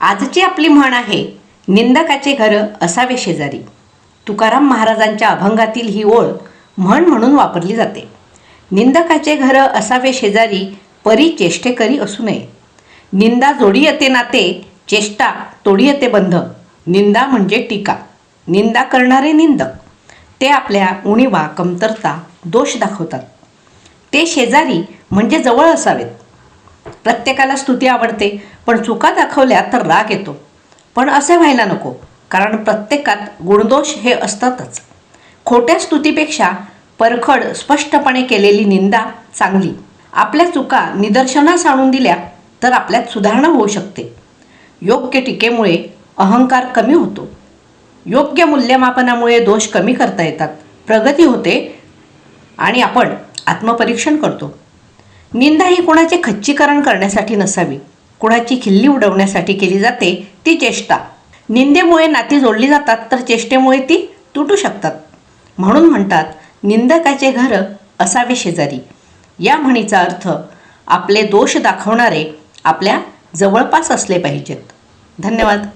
आजची आपली म्हण आहे निंदकाचे घर असावे शेजारी. तुकाराम महाराजांच्या अभंगातील ही ओळ म्हण म्हणून वापरली जाते. निंदकाचे घर असावे शेजारी परी चेष्टेकरी असू नये. निंदा जोडी येते नाते चेष्टा तोडी येते बंध. निंदा म्हणजे टीका. निंदा करणारे निंदक. ते आपल्या उणीवा कमतरता दोष दाखवतात. ते शेजारी म्हणजे जवळ असावेत. प्रत्येकाला स्तुती आवडते पण चुका दाखवल्या तर राग येतो. पण असे व्हायला नको कारण प्रत्येकात गुणदोष हे असतातच. खोट्या स्तुतीपेक्षा परखड स्पष्टपणे केलेली निंदा चांगली. आपल्या चुका निदर्शनास आणून दिल्या तर आपल्यात सुधारणा होऊ शकते. योग्य टीकेमुळे अहंकार कमी होतो. योग्य मूल्यमापनामुळे दोष कमी करता येतात. प्रगती होते आणि आपण आत्मपरीक्षण करतो. निंदा ही कोणाचे खच्चीकरण करण्यासाठी नसावी. कुणाची खिल्ली उडवण्यासाठी केली जाते ती चेष्टा. निंदेमुळे नाती जोडली जातात तर चेष्टेमुळे ती तुटू शकतात. म्हणून म्हणतात निंदकाचे घर असावे शेजारी. या म्हणीचा अर्थ आपले दोष दाखवणारे आपल्या जवळपास असले पाहिजेत. धन्यवाद.